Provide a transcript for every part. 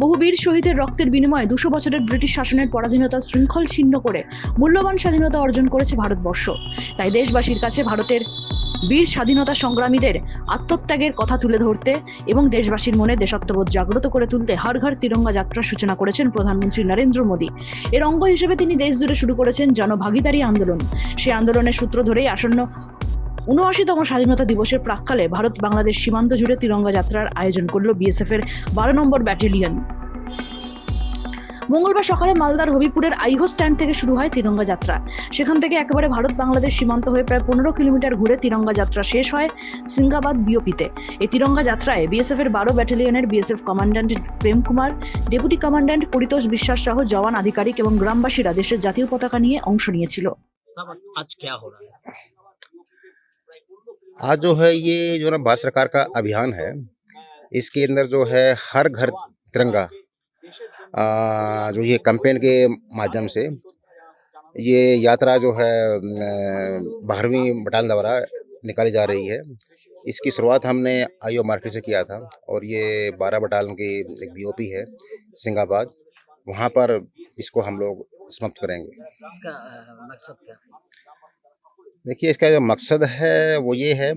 বহু বীর শহীদের রক্তের বিনিময়ে দুশো বছরের ব্রিটিশ শাসনের পরাধীনতা শৃঙ্খল ছিন্ন করে মূল্যবান স্বাধীনতা অর্জন করেছে ভারতবর্ষ। তাই দেশবাসীর কাছে ভারতের বীর স্বাধীনতা সংগ্রামীদের আত্মত্যাগের কথা তুলে ধরতে এবং দেশবাসীর মনে দেশাত্মবোধ জাগ্রত করে তুলতে হর ঘর তিরঙ্গা যাত্রার সূচনা করেছেন প্রধানমন্ত্রী নরেন্দ্র মোদী। এর অঙ্গ হিসেবে তিনি দেশ জুড়ে শুরু করেছেন জনভাগিদারি আন্দোলন। সেই আন্দোলনের সূত্র ধরেই আসন্ন উনআশিতম স্বাধীনতা দিবসের প্রাককালে ভারত বাংলাদেশ সীমান্ত জুড়ে তিরঙ্গা যাত্রার আয়োজন করল বিএসএফ এর বারো নম্বর ব্যাটালিয়ন। মঙ্গলবার সকালে মালদার হবিপুরের আইহো স্ট্যান্ড থেকে শুরু হয় তিরঙ্গা যাত্রা। সেখান থেকে একেবারে ভারত বাংলাদেশ সীমান্ত হয়ে প্রায় পনেরো কিলোমিটার ঘুরে তিরঙ্গা যাত্রা শেষ হয় সিঙ্গাবাদ বিওপিতে। এই তিরঙ্গা যাত্রায় বিএসএফ এর বারো ব্যাটালিয়নের BSF commandant Prem Kumar, deputy commandant Paritosh Biswas সহ জওয়ান আধিকারিক এবং গ্রামবাসীরা দেশের জাতীয় পতাকা নিয়ে অংশ নিয়েছিল। आज जो है ये जो ना भारत सरकार का अभियान है, इसके अंदर जो है हर घर तिरंगा जो ये कैंपेन के माध्यम से ये यात्रा जो है बारहवीं बटालियन द्वारा निकाली जा रही है। इसकी शुरुआत हमने आईओ मार्केट से किया था और ये बारह बटालियन की एक बीओपी है, सिंगाबाद। वहाँ पर इसको हम लोग समाप्त करेंगे। इसका मकसद क्या? देखिए इसका जो मकसद है वो ये है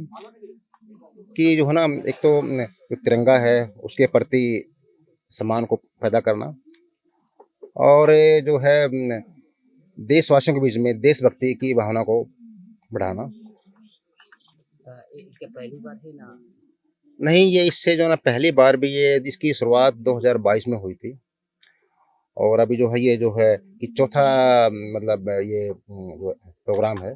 कि जो है ना एक तो जो तिरंगा है उसके प्रति सम्मान को पैदा करना और जो है देशवासियों के बीच में देशभक्ति की भावना को बढ़ाना। पहली बार है ना? नहीं ये इससे जो है ना पहली बार भी ये इसकी शुरुआत 2022 में हुई थी और अभी जो है ये जो है कि चौथा मतलब ये जो प्रोग्राम है